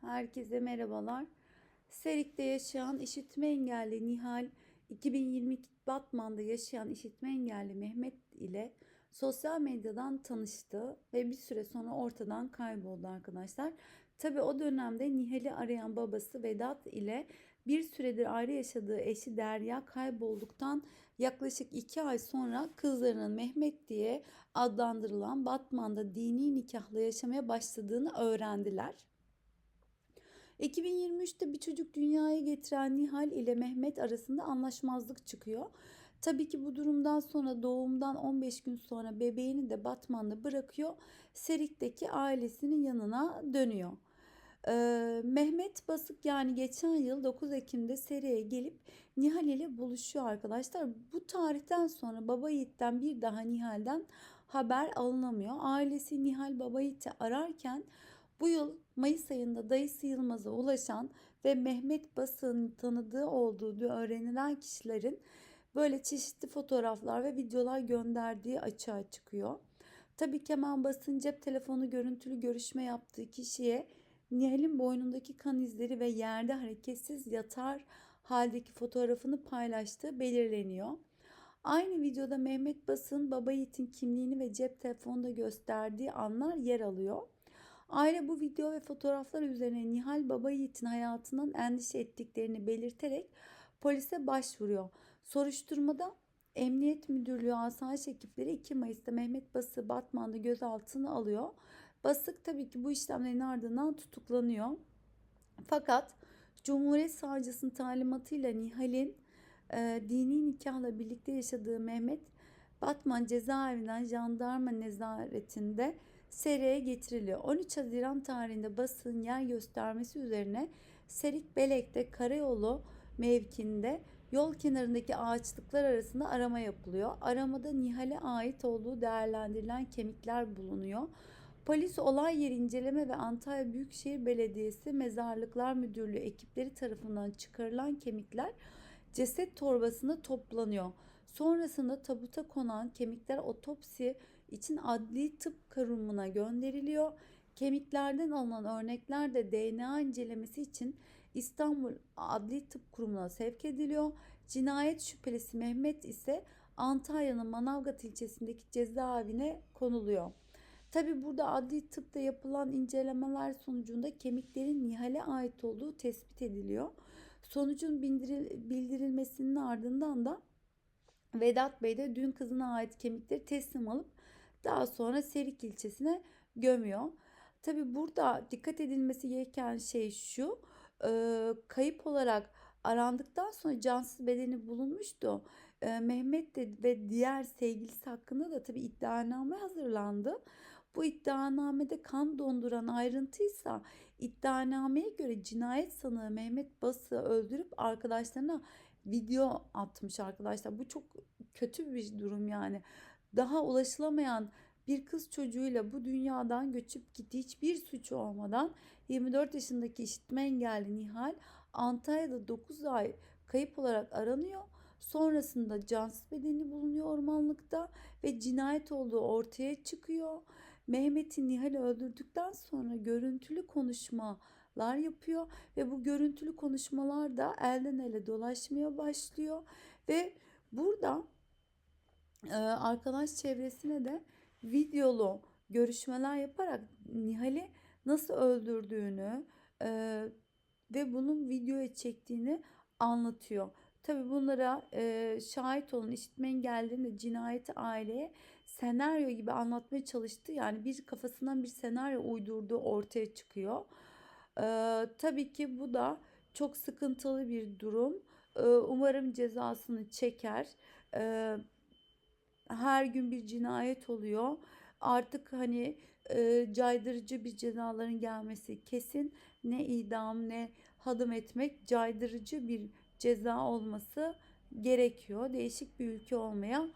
Herkese merhabalar. Serik'te yaşayan işitme engelli Nihal, 2022 Batman'da yaşayan işitme engelli Mehmet ile sosyal medyadan tanıştı ve bir süre sonra ortadan kayboldu arkadaşlar. Tabi o dönemde Nihal'i arayan babası Vedat ile bir süredir ayrı yaşadığı eşi Derya kaybolduktan yaklaşık iki ay sonra kızlarının Mehmet diye adlandırılan Batman'da dini nikahla yaşamaya başladığını öğrendiler. 2023'te bir çocuk dünyaya getiren Nihal ile Mehmet arasında anlaşmazlık çıkıyor. Tabii ki bu durumdan sonra doğumdan 15 gün sonra bebeğini de Batman'da bırakıyor. Serik'teki ailesinin yanına dönüyor. Ee, Mehmet Basık yani geçen yıl 9 Ekim'de Seri'ye gelip Nihal ile buluşuyor arkadaşlar. Bu tarihten sonra Baba Yiğit'ten bir daha Nihal'den haber alınamıyor. Ailesi Nihal Baba Yiğit'i ararken bu yıl Mayıs ayında dayısı Yılmaz'a ulaşan ve Mehmet Basık'ın tanıdığı olduğu öğrenilen kişilerin böyle çeşitli fotoğraflar ve videolar gönderdiği açığa çıkıyor. Tabii Kemal Basın cep telefonu görüntülü görüşme yaptığı kişiye Nihal'in boynundaki kan izleri ve yerde hareketsiz yatar haldeki fotoğrafını paylaştığı belirleniyor. Aynı videoda Mehmet Basın baba Yiğit'in kimliğini ve cep telefonunda gösterdiği anlar yer alıyor. Aile bu video ve fotoğraflar üzerine Nihal Baba Yiğit'in hayatından endişe ettiklerini belirterek polise başvuruyor. Soruşturmada Emniyet Müdürlüğü asayiş ekipleri 2 Mayıs'ta Mehmet Bas'ı Batman'da gözaltına alıyor. Basık tabii ki bu işlemlerin ardından tutuklanıyor. Fakat Cumhuriyet Savcısının talimatıyla Nihal'in e, dini nikahla birlikte yaşadığı Mehmet Batman cezaevinden jandarma nezaretinde Seri'ye getiriliyor. 13 Haziran tarihinde basın yer göstermesi üzerine Serik Belek'te karayolu mevkinde yol kenarındaki ağaçlıklar arasında arama yapılıyor. Aramada Nihal'e ait olduğu değerlendirilen kemikler bulunuyor. Polis olay yeri inceleme ve Antalya Büyükşehir Belediyesi Mezarlıklar Müdürlüğü ekipleri tarafından çıkarılan kemikler ceset torbasında toplanıyor. Sonrasında tabuta konan kemikler otopsi için adli tıp kurumuna gönderiliyor. Kemiklerden alınan örnekler de DNA incelemesi için İstanbul Adli Tıp Kurumu'na sevk ediliyor. Cinayet şüphelisi Mehmet ise Antalya'nın Manavgat ilçesindeki cezaevine konuluyor. Tabi burada adli tıpta yapılan incelemeler sonucunda kemiklerin Nihal'e ait olduğu tespit ediliyor. Sonucun bildirilmesinin ardından da Vedat Bey de dün kızına ait kemikleri teslim alıp daha sonra Serik ilçesine gömüyor. Tabi burada dikkat edilmesi gereken şey şu. Kayıp olarak arandıktan sonra cansız bedeni bulunmuştu. Mehmet de ve diğer sevgilisi hakkında da tabi iddianame hazırlandı. Bu iddianamede kan donduran ayrıntıysa iddianameye göre cinayet sanığı Mehmet Bas'ı öldürüp arkadaşlarına video atmış arkadaşlar. Bu çok kötü bir durum yani. Daha ulaşılamayan bir kız çocuğuyla bu dünyadan göçüp gitti hiçbir suçu olmadan 24 yaşındaki işitme engelli Nihal Antalya'da 9 ay kayıp olarak aranıyor. Sonrasında cansız bedeni bulunuyor ormanlıkta ve cinayet olduğu ortaya çıkıyor. Mehmet'i Nihal'i öldürdükten sonra görüntülü konuşmalar yapıyor ve bu görüntülü konuşmalar da elden ele dolaşmaya başlıyor ve burada arkadaş çevresine de videolu görüşmeler yaparak Nihal'i nasıl öldürdüğünü ve bunun videoya çektiğini anlatıyor. Tabi bunlara e, şahit olan işitme engellilerin cinayeti aileye senaryo gibi anlatmaya çalıştı. Yani bir kafasından bir senaryo uydurduğu ortaya çıkıyor. E, tabii ki bu da çok sıkıntılı bir durum. E, umarım cezasını çeker. E, her gün bir cinayet oluyor. Artık hani e, caydırıcı bir cezaların gelmesi kesin. Ne idam ne hadım etmek caydırıcı bir ceza olması gerekiyor. Değişik bir ülke olmaya